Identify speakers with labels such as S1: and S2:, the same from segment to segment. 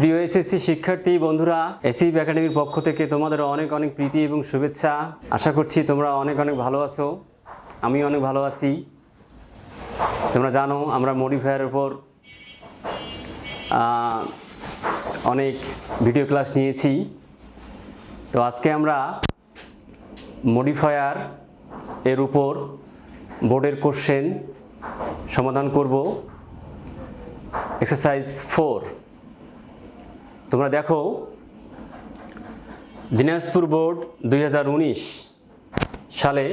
S1: প্রিয় এসএসসি শিক্ষার্থী, বন্ধুরা এসিব একাডেমির পক্ষ থেকে তোমাদের অনেক অনেক প্রীতি এবং শুভেচ্ছা। আশা করছি তোমরা অনেক অনেক ভালো আছো। আমি অনেক ভালো আছি। তোমরা জানো, আমরা মডিফায়ারের উপর অনেক ভিডিও ক্লাস নিয়েছি। তো আজকে আমরা মডিফায়ার এর উপর বোর্ডের কোশ্চেন সমাধান করব। Exercise four. তোমরা দেখো, দিনাজপুর বোর্ড দু হাজার উনিশ সালে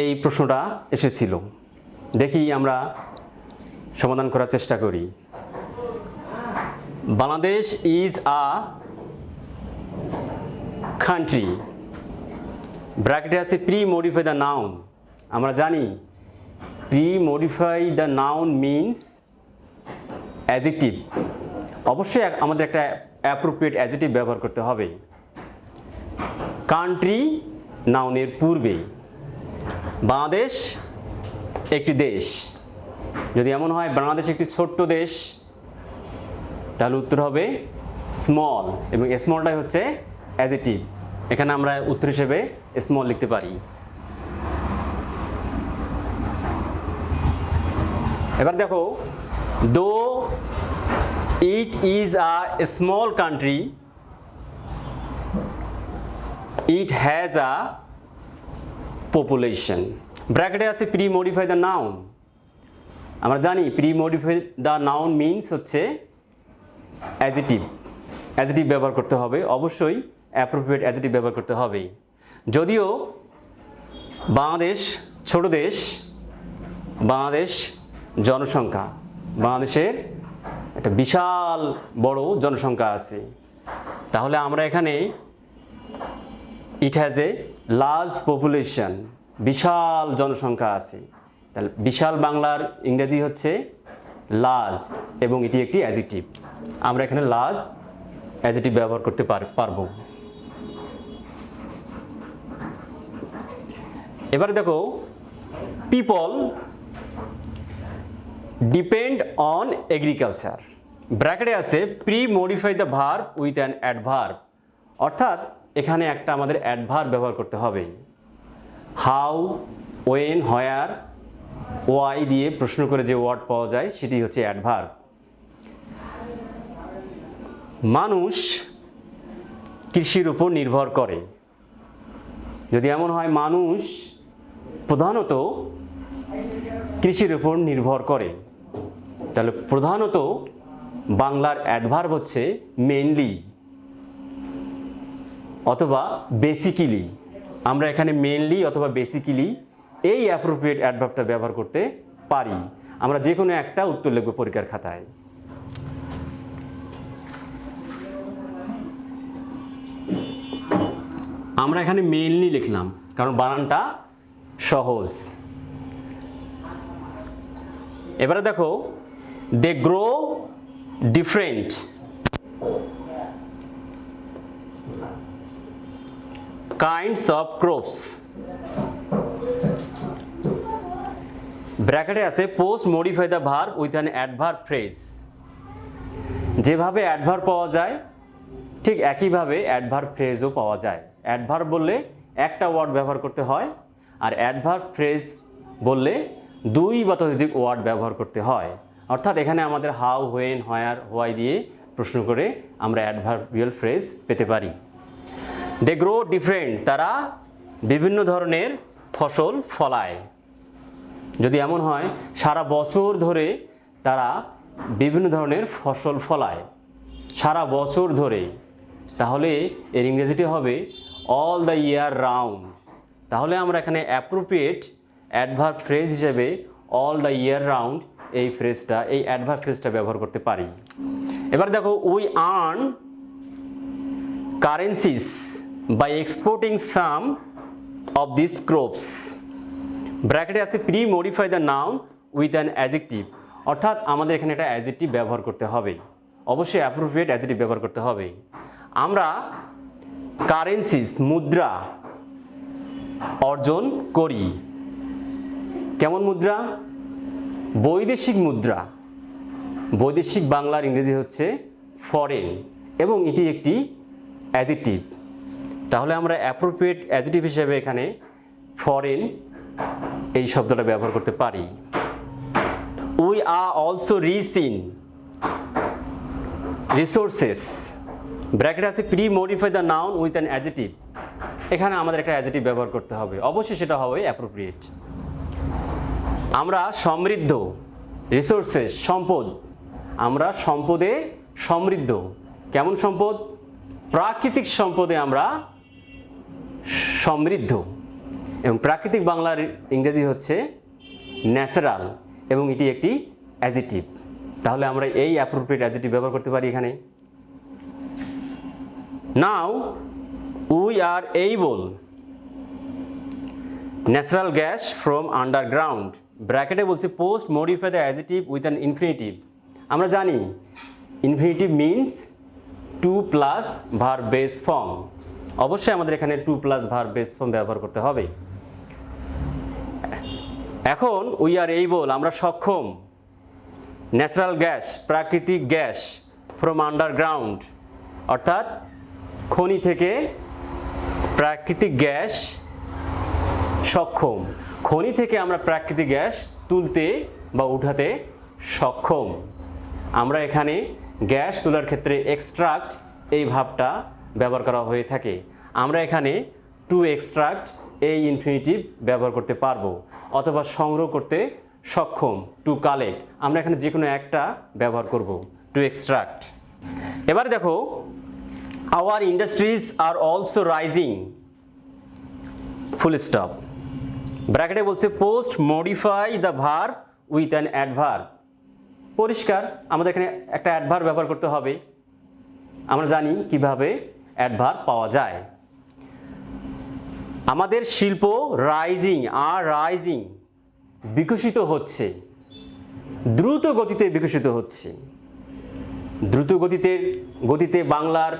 S1: এই প্রশ্নটা এসেছিল। দেখি আমরা সমাধান করার চেষ্টা করি। বাংলাদেশ ইজ আ কান্ট্রি ব্র্যাকেটে আছে প্রি মডিফাই দ্য নাউন আমরা জানি premodify the noun means adjective অবশ্যই আমাদের একটা অ্যাপ্রোপ্রিয়েট অ্যাজিটিভ ব্যবহার করতে হবে। কান্ট্রি নাউনের পূর্বে। বাংলাদেশ একটি দেশ। যদি এমন হয়, বাংলাদেশ একটি ছোট্ট দেশ, তাহলে উত্তর হবে স্মল এবং স্মলটাই হচ্ছে অ্যাজিটিভ এখানে আমরা উত্তর হিসেবে স্মল লিখতে পারি। এবার দেখো, though it is a small country it has a population ব্র্যাকেটে আছে প্রি মডিফাই দ্য নাউন আমরা জানি pre modify the noun means হচ্ছে অ্যাজিটিভ অ্যাজিটিভ ব্যবহার করতে হবে। অবশ্যই অ্যাপ্রোপ্রিয়েট অ্যাজিটিভ ব্যবহার করতে হবে। যদিও বাংলাদেশ ছোট দেশ, বাংলাদেশ জনসংখ্যা, বাংলাদেশের একটা বিশাল বড় জনসংখ্যা আছে। তাহলে আমরা এখানে it has a large population বিশাল জনসংখ্যা আছে। তাহলে বিশাল বাংলার ইংরেজি হচ্ছে লাজ এবং এটি একটি অ্যাজিটিভ আমরা এখানে লাজ অ্যাজিটিভ ব্যবহার করতে পার- পারব। এবারে দেখো পিপল ডিপেন্ড অন এগ্রিকালচার ব্র্যাকেটে আছে premodify the verb with an adverb অর্থাৎ, এখানে একটা আমাদের অ্যাডভার্ব ব্যবহার করতে হবে। হাউ ওয়েন হয়ার ওয়াই দিয়ে প্রশ্ন করে যে ওয়ার্ড পাওয়া যায়, সেটি হচ্ছে অ্যাডভার্ব মানুষ কৃষির উপর নির্ভর করে। যদি এমন হয়, মানুষ প্রধানত কৃষির উপর নির্ভর করে। তাহলে প্রধানত বাংলার অ্যাডভার্ব হচ্ছে মেনলি অথবা বেসিক্যালি আমরা এখানে মেনলি অথবা বেসিক্যালি এই অ্যাপ্রোপ্রিয়েট অ্যাডভার্বটা ব্যবহার করতে পারি। আমরা যে কোনো একটা উত্তর লিখব পরীক্ষার খাতায়। আমরা এখানে মেনলি লিখলাম, কারণ বানানটা সহজ। এবারে দেখো they grow different kinds of crops ব্র্যাকেটে আছে postmodify the verb with an adverb phrase যেভাবে অ্যাডভার্ব পাওয়া যায়, ঠিক একইভাবে অ্যাডভার্ব ফ্রেজও পাওয়া যায়। অ্যাডভার্ব বললে একটা ওয়ার্ড ব্যবহার করতে হয়, আর অ্যাডভার্ব ফ্রেজ বললে দুই বা ততোধিক ওয়ার্ড ব্যবহার করতে হয়। অর্থাৎ এখানে আমাদের হাউ হোয়েন হোয়ার হোয়াই দিয়ে প্রশ্ন করে আমরা অ্যাডভার্বিয়াল ফ্রেজ পেতে পারি। দে গ্রো ডিফারেন্ট তারা বিভিন্ন ধরনের ফসল ফলায়। যদি এমন হয়, সারা বছর ধরে তারা বিভিন্ন ধরনের ফসল ফলায়। সারা বছর ধরে। তাহলে এর ইংরেজিটি হবে অল দ্য ইয়ার রাউন্ড তাহলে আমরা এখানে অ্যাপ্রোপ্রিয়েট অ্যাডভার্ব ফ্রেজ হিসেবে অল দ্য ইয়ার রাউন্ড এই ফ্রেজটা এই অ্যাডভার্ব ফ্রেজটা ব্যবহার করতে পারি। এবার দেখো we earn currencies by exporting some of this crops ব্র্যাকেটে আছে pre modify the noun with an adjective অর্থাৎ আমাদের এখানে একটা অ্যাজেক্টিভ ব্যবহার করতে হবে। অবশ্যই অ্যাপ্রোপ্রিয়েট অ্যাজেক্টিভ ব্যবহার করতে হবে। আমরা কারেন্সিস মুদ্রা অর্জন করি। কেমন মুদ্রা? বৈদেশিক মুদ্রা, বৈদেশিক বাংলার ইংরেজি হচ্ছে ফরেন এবং এটি একটি অ্যাজিটিভ তাহলে আমরা অ্যাপ্রোপ্রিয়েট অ্যাজিটিভ হিসেবে এখানে ফরেন এই শব্দটা ব্যবহার করতে পারি। We are also rich in resources bracket আছে pre modify the noun with an adjective এখানে আমাদের একটা অ্যাজিটিভ ব্যবহার করতে হবে। অবশ্যই সেটা হবে অ্যাপ্রোপ্রিয়েট আমরা সমৃদ্ধ রিসোর্সেস সম্পদ। আমরা সম্পদে সমৃদ্ধ। কেমন সম্পদ? প্রাকৃতিক সম্পদে আমরা সমৃদ্ধ। এবং প্রাকৃতিক বাংলার ইংরেজি হচ্ছে ন্যাচারাল এবং এটি একটি অ্যাজিটিভ তাহলে আমরা এই অ্যাপ্রোপ্রিয়েট অ্যাজিটিভ ব্যবহার করতে পারি এখানে। Now we are able natural gas from underground ব্র্যাকেটে বলছে post modify the adjective with an infinitive আমরা জানি infinitive means to plus verb base form অবশ্যই আমাদের এখানে to plus verb base form ব্যবহার করতে হবে। এখন উই আর এইবল আমরা সক্ষম। ন্যাচারাল গ্যাস প্রাকৃতিক গ্যাস ফ্রম আন্ডারগ্রাউন্ড অর্থাৎ খনি থেকে প্রাকৃতিক গ্যাস সক্ষম। খনি থেকে আমরা প্রাকৃতিক গ্যাস তুলতে বা উঠাতে সক্ষম। আমরা এখানে গ্যাস তোলার ক্ষেত্রে এক্সট্রাক্ট এই ভাবটা ব্যবহার করা হয়ে থাকে। আমরা এখানে টু এক্সট্রাক্ট এই ইনফিনিটিভ ব্যবহার করতে পারব অথবা সংগ্রহ করতে সক্ষম টু কালেক্ট আমরা এখানে যে কোনো একটা ব্যবহার করব টু এক্সট্রাক্ট এবারে দেখো our industries are also rising full stop ব্র্যাকেটে বলছে post modify the verb with an adverb পরিষ্কার, আমাদের এখানে একটা অ্যাডভার ব্যবহার করতে হবে। আমরা জানি কীভাবে অ্যাডভার পাওয়া যায়। আমাদের শিল্প রাইজিং আর রাইজিং বিকশিত হচ্ছে। দ্রুত গতিতে বিকশিত হচ্ছে। দ্রুত গতিতে গতিতে বাংলার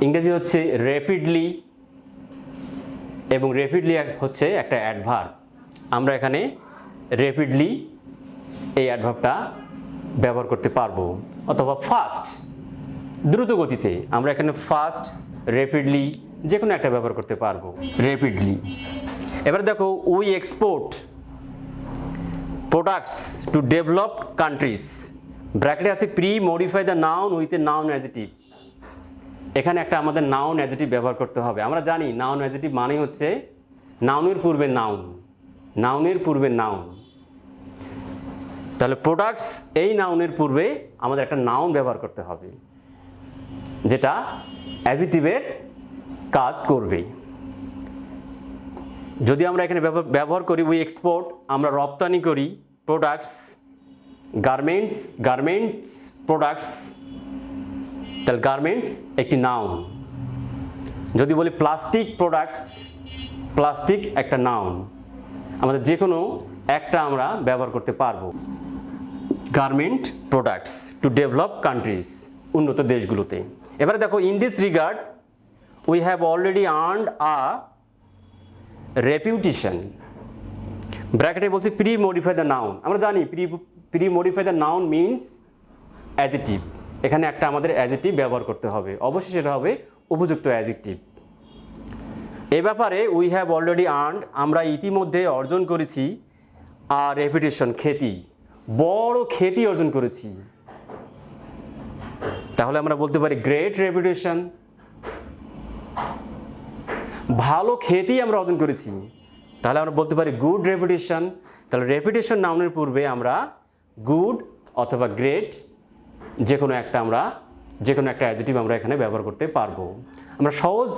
S1: ইংরেজি হচ্ছে র্যাপিডলি এবং র্যাপিডলি হচ্ছে একটা অ্যাডভার্ব আমরা এখানে র্যাপিডলি এই অ্যাডভার্বটা ব্যবহার করতে পারব। অথবা ফাস্ট দ্রুত গতিতে আমরা এখানে ফাস্ট র্যাপিডলি যে কোনো একটা ব্যবহার করতে পারব। র্যাপিডলি এবার দেখো we export products to developed countries ব্র্যাকেটে আছে pre modify the noun with a noun adjective এখানে একটা আমাদের নাউন অ্যাজিটিভ ব্যবহার করতে হবে। আমরা জানি নাউন অ্যাজিটিভ মানে হচ্ছে নাউনের পূর্বে নাউন নাউনের পূর্বে নাউন তাহলে প্রোডাক্টস এই নাউনের পূর্বে আমাদের একটা নাউন ব্যবহার করতে হবে, যেটা অ্যাজিটিভের কাজ করবে। যদি আমরা এখানে ব্যবহার- করি উই এক্সপোর্ট আমরা রপ্তানি করি প্রোডাক্টস গার্মেন্টস গার্মেন্টস প্রোডাক্টস তাহলে গার্মেন্টস একটি নাউন যদি বলি প্লাস্টিক প্রোডাক্টস প্লাস্টিক একটা নাউন আমাদের যে কোনো একটা আমরা ব্যবহার করতে পারব। Garment products to develop countries উন্নত দেশগুলোতে। এবারে দেখো in this regard we have already earned a reputation ব্র্যাকেটে বলছি প্রি মডিফাই দ্য নাউন আমরা জানি pre pre modify the noun means adjective এখানে একটা আমাদের অ্যাজিটিভ ব্যবহার করতে হবে। অবশ্যই সেটা হবে উপযুক্ত অ্যাজিটিভ এ ব্যাপারে উই হ্যাভ অলরেডি আর্নড আমরা ইতিমধ্যে অর্জন করেছি আর রেপুটেশন খ্যাতি। বড় খ্যাতি অর্জন করেছি। তাহলে আমরা বলতে পারি গ্রেট রেপুটেশন ভালো খ্যাতি আমরা অর্জন করেছি। তাহলে আমরা বলতে পারি গুড রেপুটেশন তাহলে রেপুটেশন নাউনের পূর্বে আমরা গুড অথবা গ্রেট যে কোনো একটা আমরা যে কোনো একটা অ্যাজিটিভ আমরা এখানে ব্যবহার করতে পারব। আমরা সহজ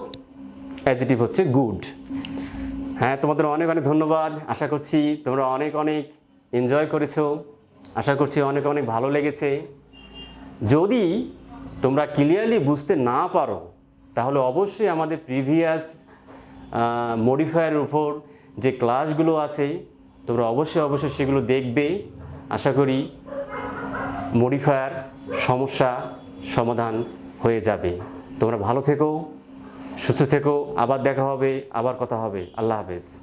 S1: অ্যাজিটিভ হচ্ছে গুড হ্যাঁ তোমাদের অনেক অনেক ধন্যবাদ। আশা করছি তোমরা অনেক অনেক এনজয় করেছ। আশা করছি অনেক অনেক ভালো লেগেছে। যদি তোমরা ক্লিয়ারলি বুঝতে না পারো, তাহলে অবশ্যই আমাদের প্রিভিয়াস মডিফায়ারের উপর যে ক্লাসগুলো আছে, তোমরা অবশ্যই অবশ্যই সেগুলো দেখবে। আশা করি মডিফায়ার সমস্যা সমাধান হয়ে যাবে। তোমরা ভালো থেকো, সুস্থ থেকো, আবার দেখা হবে, আবার কথা হবে। আল্লাহ হাফেজ।